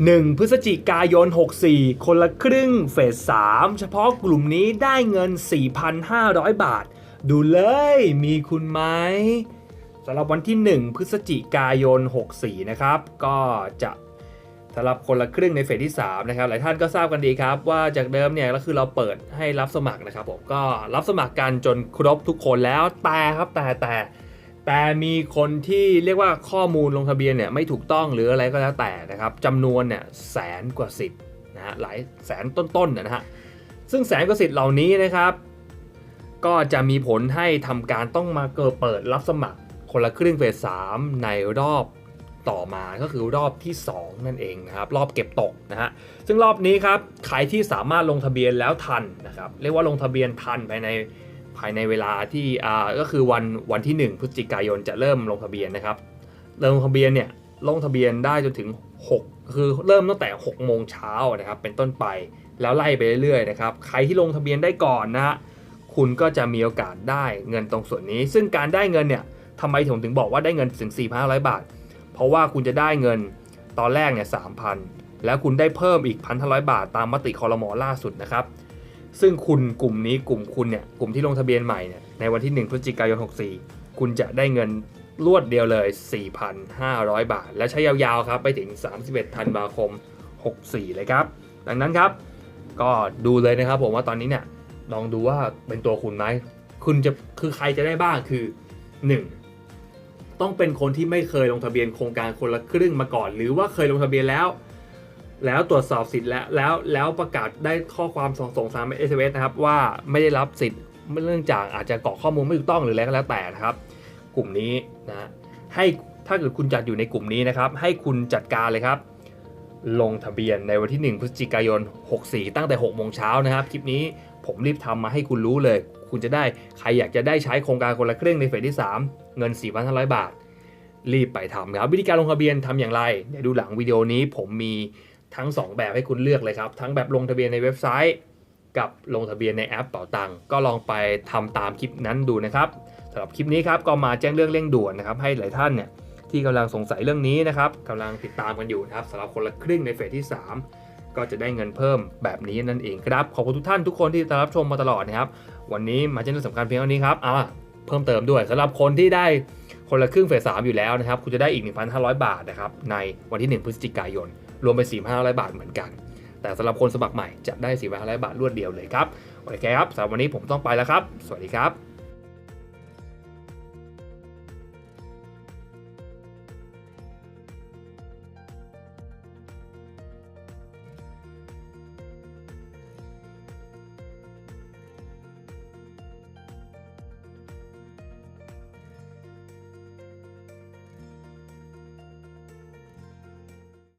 1 พฤศจิกายน 64 คนละครึ่งเฟส 3 เฉพาะกลุ่มนี้ได้เงิน 4,500 บาท ดูเลยมีคุณไหมสำหรับวันที่ 1 พฤศจิกายน 64 นะครับ ก็จะสำหรับคนละครึ่งในเฟสที่ 3 นะครับ หลายท่านก็ทราบกันดีครับ ว่าจากเดิมเนี่ยก็คือเราเปิดให้รับสมัครนะครับผมก็รับสมัครกันจนครบทุกคนแล้วแต่ครับแต่แต่ แต่มีคนที่เรียกว่าข้อมูลลงทะเบียนเนี่ยไม่ถูกต้องหรืออะไรก็แล้วแต่นะครับจำนวนเนี่ยแสนกว่าสิทธิ์นะฮะหลายแสนต้นๆนะฮะซึ่งแสนกว่าสิทธิ์เหล่านี้นะครับ ก็จะมีผลให้ทำการต้องมาเกิดเปิดรับสมัครคนละครึ่งเฟสสามในรอบต่อมาก็คือรอบที่ 2 นั่นเองนะครับ รอบเก็บตกนะฮะซึ่งรอบนี้ครับใครที่สามารถลงทะเบียนแล้วทันนะครับ เรียกว่าลงทะเบียนทันภายใน ภายในเวลาที่อ่าก็คือวันวันที่ 1 พฤศจิกายนจะเริ่มลงทะเบียนนะครับเริ่มลงทะเบียนเนี่ยลงทะเบียนได้จนถึง 6 คือเริ่มตั้งแต่ 6 โมงเช้านะครับเป็นต้นไปแล้วไล่ไปเรื่อยๆนะครับใครที่ลงทะเบียนได้ก่อนนะคุณก็จะมีโอกาสได้เงินตรงส่วนนี้ ซึ่งการได้เงินเนี่ยทำไมผมถึงบอกว่าได้เงินถึง4,500 บาท เพราะว่าคุณจะได้เงินตอนแรกเนี่ย3,000 แล้วคุณได้เพิ่มอีก 1,500 บาทตามมติคอรมอล่าสุดนะครับ ซึ่งคุณกลุ่มนี้กลุ่มคุณเนี่ยกลุ่มที่ลงทะเบียนใหม่เนี่ยในวันที่ 1 พฤศจิกายน 64 คุณจะได้เงินรวดเดียวเลย 4,500 บาท และใช้ยาวๆครับไปถึง 31 ธันวาคม 64 เลยครับ ดังนั้นครับ ก็ดูเลยนะครับผมว่าตอนนี้เนี่ยลองดูว่าเป็นตัวคุณไหมคุณจะคือใครจะได้บ้างคือ 1. ต้องเป็นคนที่ไม่เคยลงทะเบียนโครงการคนละครึ่งมาก่อน หรือว่าเคยลงทะเบียนแล้ว แล้วตรวจสอบสิทธิ์แล้วแล้วแล้วประกาศได้ข้อความส่งส่งสารเอสเนะครับว่าไม่ได้รับสิทธิ์เนื่องจากอาจจะกรอกข้อมูลไม่ถูกต้องหรืออะไรก็แล้วแต่นะครับ กลุ่มนี้นะให้ถ้าเกิดคุณจัดอยู่ในกลุ่มนี้นะครับ ให้คุณจัดการเลยครับ ลงทะเบียนในวันที่ 1 พฤศจิกายน 64 ตั้งแต่6โมงเช้านะครับ คลิปนี้ผมรีบทำมาให้คุณรู้เลย คุณจะได้ใครอยากจะได้ใช้โครงการคนละครึ่งในเฟสที่ 3 เงิน 4,500 บาท รีบไปทำครับ วิธีการลงทะเบียนทำอย่างไรเดี๋ยวดูหลังวิดีโอนี้ผมมี ทั้ง 2 แบบให้คุณเลือกเลยครับ ทั้งแบบลงทะเบียนในเว็บไซต์ กับลงทะเบียนในแอปเป๋าตังก็ลองไปทำตามคลิปนั้นดูนะครับสำหรับคลิปนี้ครับก็มาแจ้งเรื่องเร่งด่วนนะครับให้หลายท่านเนี่ยที่กำลังสงสัยเรื่องนี้นะครับกำลังติดตามกันอยู่นะครับสำหรับคนละครึ่งในเฟสที่ 3 ก็จะได้เงินเพิ่มแบบนี้นั่นเองครับขอบคุณทุกท่านทุกคนที่ติดรับชมมาตลอดนะครับวันนี้มาแจ้งเรื่องสำคัญเพียงเท่านี้ครับเอาล่ะเพิ่มเติมด้วยสำหรับคนที่ได้คนละครึ่งเฟสสามอยู่แล้วนะครับคุณจะได้อีก 1,500 บาทนะครับในวันที่ 1 พฤศจิกายน รวมเป็น4,500 บาทเหมือนกัน แต่สำหรับคนสมัครใหม่จะได้ 4,500 บาทรวดเดียวเลยครับ โอเคครับสำหรับวันนี้ผมต้องไปแล้วครับ สวัสดีครับ